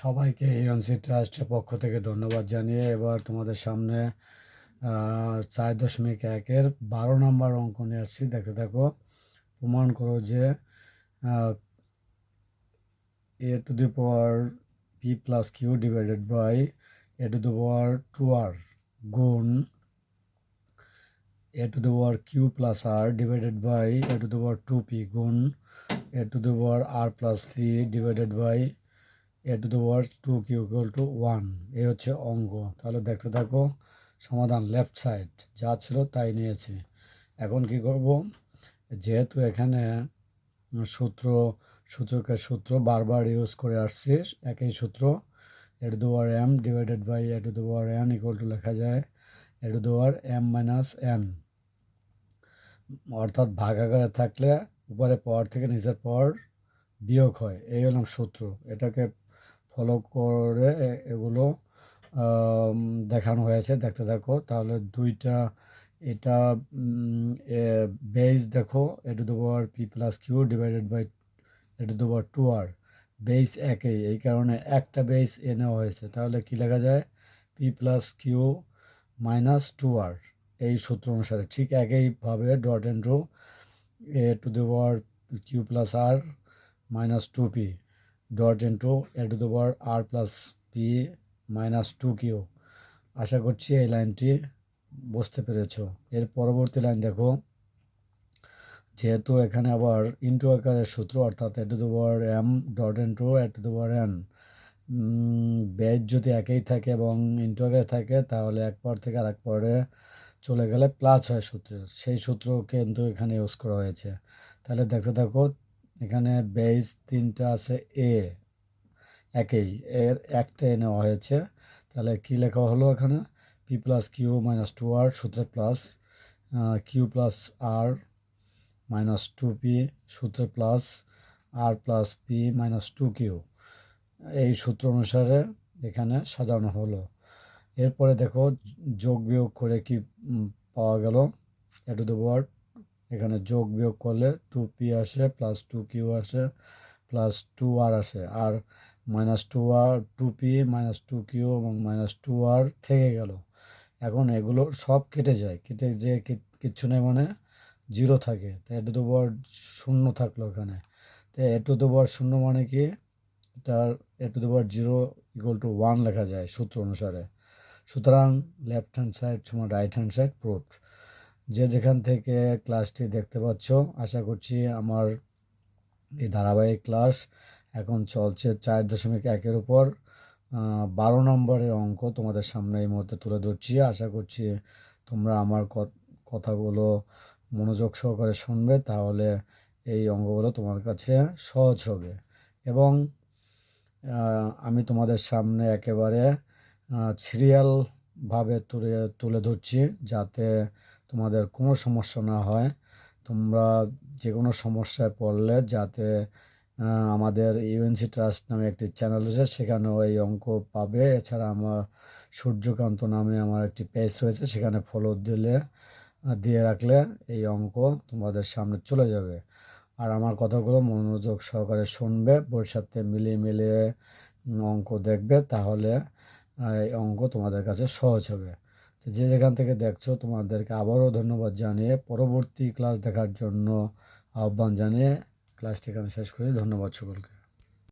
সবাইকে এনসি ট্রাস্টের পক্ষ থেকে ধন্যবাদ জানিয়ে এবার তোমাদের সামনে চার দশমিক একের বারো নম্বর অঙ্ক নিয়ে আসছি। দেখতে থাকো, প্রমাণ করো যে a to the power p plus q divided by a to the power two r গুণ a to the power q plus r divided by a to the power two p গুণ a to the power r plus p divided by a to the power two q equal to one এই হচ্ছে অঙ্ক। তাহলে দেখতে থাকো, সমাধান left side যা ছিল তাই নিয়েছি। এখন কি করব? যেহেতু এখানে সূত্র, সূচকের সূত্র বারবার ইউজ করে আসছি, একই সূত্র a to power M divided by a to the power N equal to লেখা যায় a to the power M minus N অর্থাৎ ভাগাকারে থাকলে উপরে পাওয়ার থেকে নিচের পাওয়ার বিয়োগ হয়। এই হলাম সূত্র। এটাকে ফলো করে এগুলো দেখানো হয়েছে। দেখতে থাকো। তাহলে দুইটা, এটা বেস দেখো। A to the p plus q divided by a to the two r base একই। এই কারণে একটা বেস এ নেওয়া হয়েছে। তাহলে কি লেখা যায়? P plus q minus two r এই সূত্র অনুসারে ঠিক একইভাবে dot and a to the power q plus r minus two p dot into a to the r plus p minus two q. আশা করছি এই লাইনটি বুঝতে পেরেছ। এর পরবর্তী লাইন দেখো। যেহেতু এখানে আবার ইন্টু আকারের সূত্র, অর্থাৎ a to the m dot into a to the power n base যদি একই থাকে এবং ইন্টু আকারে থাকে, তাহলে এক পর থেকে আরেক পরে চলে গেলে প্লাস হয় সূত্র সেই সূত্র কিন্তু এখানে ইউজ করা হয়েছে। তাহলে দেখতে থাকো এখানে বেজ তিনটা আছে এ একই। এর একটা এ নেওয়া হয়েছে তাহলে কি লেখা হলো এখানে? P plus q minus two r সূত্রে plus q plus r minus two p সূত্রে plus r plus p minus two q এই সূত্র অনুসারে এখানে সাজানো হলো। এরপরে দেখো যোগ বিয়োগ করে কি পাওয়া গেল? এ টু দ্য ওয়ার্ড এখানে যোগ বিয়োগ করলে টু পি আসে প্লাস টু কিউ আসে প্লাস টু আর আসে। আর minus two r two p minus two q এবং মাইনাস টু আর থেকে গেল। এখন এগুলো সব কেটে যায়। কেটে যে কিচ্ছু নেই মানে জিরো থাকে। তাই এ টু দ্য শূন্য থাকল এখানে। তাই এ টু দ্য শূন্য মানে কি? এটার a to the zero equal to one লেখা যায় সূত্র অনুসারে। সুতরাং লেফট হ্যান্ড সাইড সময় রাইট হ্যান্ড সাইড প্রুফ যে যেখান থেকে ক্লাসটি দেখতে পাচ্ছ, আশা করছি আমার এই ধারাবাহিক ক্লাস এখন চলছে চার দশমিক একের উপর। বারো নম্বরের অঙ্ক তোমাদের সামনে এই মুহূর্তে তুলে ধরছি। আশা করছি তোমরা আমার কথাগুলো মনোযোগ সহকারে শুনবে, তাহলে এই অঙ্কগুলো তোমার কাছে সহজ হবে। এবং আমি তোমাদের সামনে একেবারে সিরিয়ালভাবে তুলে তুলে ধরছি যাতে তোমাদের কোনো সমস্যা না হয়। তোমরা যে কোনো সমস্যায় পড়লে যাতে আমাদের ইউএনসি ট্রাস্ট নামে একটি চ্যানেল রয়েছে, সেখানেও এই অঙ্ক পাবে। এছাড়া আমার সূর্যকান্ত নামে আমার একটি পেজ রয়েছে, সেখানে ফলো দিলে দিয়ে রাখলে এই অঙ্ক তোমাদের সামনে চলে যাবে। আর আমার কথাগুলো মনোযোগ সহকারে শুনবে বইয়ের সাথে মিলিয়ে মিলিয়ে অঙ্ক দেখবে, তাহলে এই অঙ্ক তোমাদের কাছে সহজ হবে। তো যে যেখান থেকে দেখছ, তোমাদেরকে আবারও ধন্যবাদ জানিয়ে পরবর্তী ক্লাস দেখার জন্য আহ্বান জানিয়ে ক্লাসটি এখানে শেষ করি। ধন্যবাদ সকলকে।